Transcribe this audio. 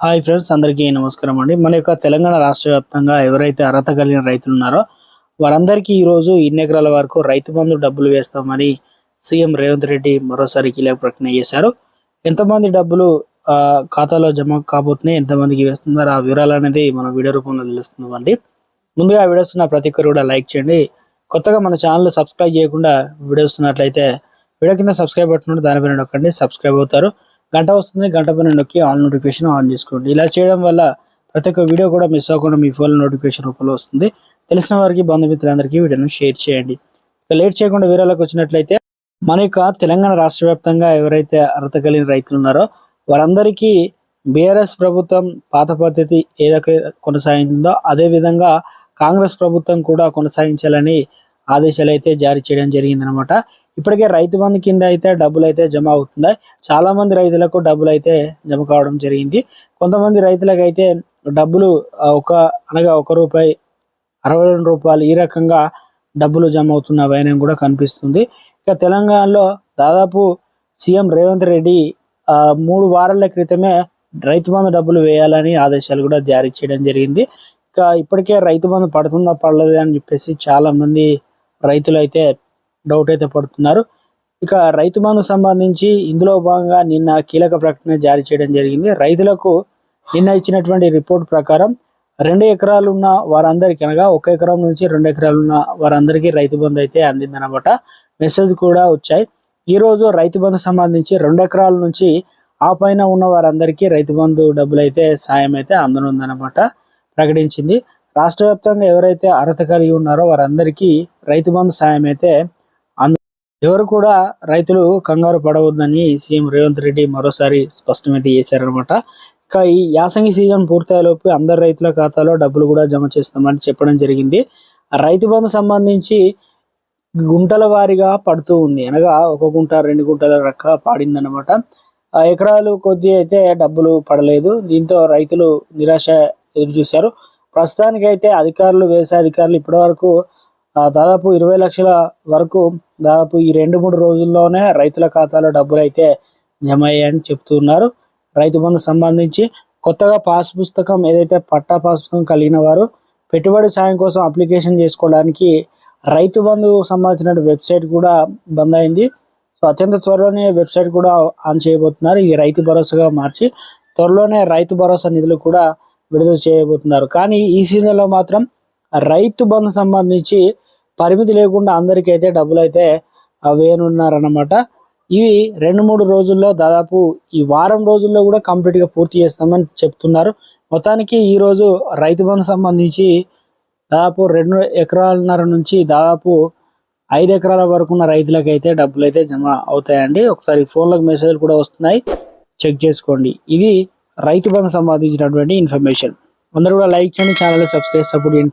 Hi friends అందరికీ నమస్కారం అండి. మన యొక్క తెలంగాణ రాష్ట్ర వ్యాప్తంగా ఎవరైతే అర్హత కలిగిన రైతులు ఉన్నారో వారందరికీ ఈరోజు ఇన్ని ఎకరాల వరకు రైతు బంధు డబ్బులు వేస్తామని సీఎం రేవంత్ రెడ్డి మరోసారి కీలక ప్రకటన చేశారు. ఎంతమంది డబ్బులు ఆ, ఖాతాలో జమ కాబోతున్నాయి ఎంతమందికి వేస్తున్నారో ఆ వివరాలు అనేది మనం వీడియో రూపంలో తెలుస్తుందండి ముందుగా వీడియోస్ ఉన్న ప్రతి ఒక్కరు కూడా లైక్ చేయండి. కొత్తగా మన ఛానల్ సబ్స్క్రైబ్ చేయకుండా వీడియోస్ ఉన్నట్లయితే వీడియో కింద సబ్స్క్రైబ్ బటన్ దానిపైన నొక్కండి సబ్స్క్రైబ్ అవుతారు. గంట వస్తుంది గంట పైన నొక్కి ఆల్ నోటిఫికేషన్ ఆన్ చేసుకోండి. ఇలా చేయడం వల్ల ప్రతి ఒక్క వీడియో కూడా మిస్ అవ్వకుండా మీ ఫోన్ నోటిఫికేషన్ రూపంలో వస్తుంది. తెలిసిన వారికి బంధుమిత్రులందరికీ వీడియోను షేర్ చేయండి. ఇక లేట్ చేయకుండా వీరాలకు వచ్చినట్లయితే మన యొక్క తెలంగాణ రాష్ట్ర వ్యాప్తంగా ఎవరైతే అర్హత కలిగిన రైతులు ఉన్నారో వారందరికీ బీఆర్ఎస్ ప్రభుత్వం పాత పద్ధతి ఏదైతే కొనసాగిందో అదే విధంగా కాంగ్రెస్ ప్రభుత్వం కూడా కొనసాగించాలని ఆదేశాలు అయితే జారీ చేయడం జరిగిందనమాట ఇప్పటికే రైతు బంధు కింద అయితే డబ్బులు అయితే జమ అవుతున్నాయి. చాలామంది రైతులకు డబ్బులు అయితే జమ కావడం జరిగింది. కొంతమంది రైతులకు అయితే డబ్బులు ఒక అనగా ఒక రూపాయి అరవై రెండు రూపాయలు ఈ రకంగా డబ్బులు జమ అవుతున్న వైనం కూడా కనిపిస్తుంది. ఇక తెలంగాణలో దాదాపు సీఎం రేవంత్ రెడ్డి మూడు వారాల క్రితమే రైతు బంధు డబ్బులు వేయాలని ఆదేశాలు కూడా జారీ చేయడం జరిగింది. ఇక ఇప్పటికే రైతు బంధు పడుతుందా పడలేదా అని చెప్పేసి చాలామంది రైతులు అయితే డౌట్ అయితే పడుతున్నారు. ఇక రైతు బంధు సంబంధించి ఇందులో భాగంగా నిన్న కీలక ప్రకటన జారీ చేయడం జరిగింది. రైతులకు నిన్న ఇచ్చినటువంటి రిపోర్ట్ ప్రకారం రెండు ఎకరాలు ఉన్న వారందరికీ అనగా ఒక ఎకరం నుంచి రెండు ఎకరాలు ఉన్న వారందరికీ రైతు బంధు అయితే అందిందనమాట. మెసేజ్ కూడా వచ్చాయి. ఈ రోజు రైతు బంధు సంబంధించి రెండు ఎకరాల నుంచి ఆ పైన ఉన్న వారందరికీ రైతు బంధు డబ్బులు అయితే సాయం అయితే అందనుందనమాట. ప్రకటించింది. రాష్ట్ర వ్యాప్తంగా ఎవరైతే అర్హత కలిగి ఉన్నారో వారందరికీ రైతు బంధు సాయం అయితే ఎవరు కూడా రైతులు కంగారు పడవద్దని సీఎం రేవంత్ రెడ్డి మరోసారి స్పష్టమైతే చేశారనమాట ఇక ఈ యాసంగి సీజన్ పూర్తయ్యేలోపు అందరు రైతుల ఖాతాలో డబ్బులు కూడా జమ చేస్తామని చెప్పడం జరిగింది. ఆ రైతు బంధు సంబంధించి గుంటల వారీగా పడుతూ ఉంది. అనగా ఒక గుంట రెండు గుంటల రక్క పాడిందనమాట ఆ ఎకరాలు కొద్ది అయితే డబ్బులు పడలేదు. దీంతో రైతులు నిరాశ ఎదురు చూశారు ప్రస్తుతానికి అయితే అధికారులు వ్యవసాయ అధికారులు ఇప్పటి వరకు దాదాపు ఇరవై లక్షల వరకు దాదాపు ఈ రెండు మూడు రోజుల్లోనే రైతుల ఖాతాలో డబ్బులు అయితే జమ అయ్యాయని చెప్తున్నారు. రైతు బంధు సంబంధించి కొత్తగా పాస్ పుస్తకం ఏదైతే పట్టా పాస్ పుస్తకం కలిగిన వారు పెట్టుబడి సాయం కోసం అప్లికేషన్ చేసుకోవడానికి రైతు బంధు సంబంధించిన వెబ్సైట్ కూడా బంద్ అయింది. సో అత్యంత త్వరలోనే వెబ్సైట్ కూడా ఆన్ చేయబోతున్నారు. ఇది రైతు భరోసాగా మార్చి త్వరలోనే రైతు భరోసా నిధులు కూడా విడుదల చేయబోతున్నారు. కానీ ఈ సీజన్లో మాత్రం రైతు బంధు సంబంధించి పరిమితి లేకుండా అందరికీ అయితే డబ్బులు అయితే వేయనున్నారన్నమాట. ఇవి రెండు మూడు రోజుల్లో దాదాపు ఈ వారం రోజుల్లో కూడా కంప్లీట్గా పూర్తి చేస్తామని చెప్తున్నారు. మొత్తానికి ఈ రోజు రైతు బంధు సంబంధించి దాదాపు రెండు ఎకరాలన్నర నుంచి దాదాపు ఐదు ఎకరాల వరకు ఉన్న రైతులకైతే డబ్బులు అయితే జమ అవుతాయండి. ఒకసారి ఫోన్లకు మెసేజ్లు కూడా వస్తున్నాయి. చెక్ చేసుకోండి. ఇది రైతు బంధు సంబంధించినటువంటి ఇన్ఫర్మేషన్. అందరూ కూడా లైక్ చేయండి ఛానల్ సబ్స్క్రైబ్ సపోర్ట్ చేయండి.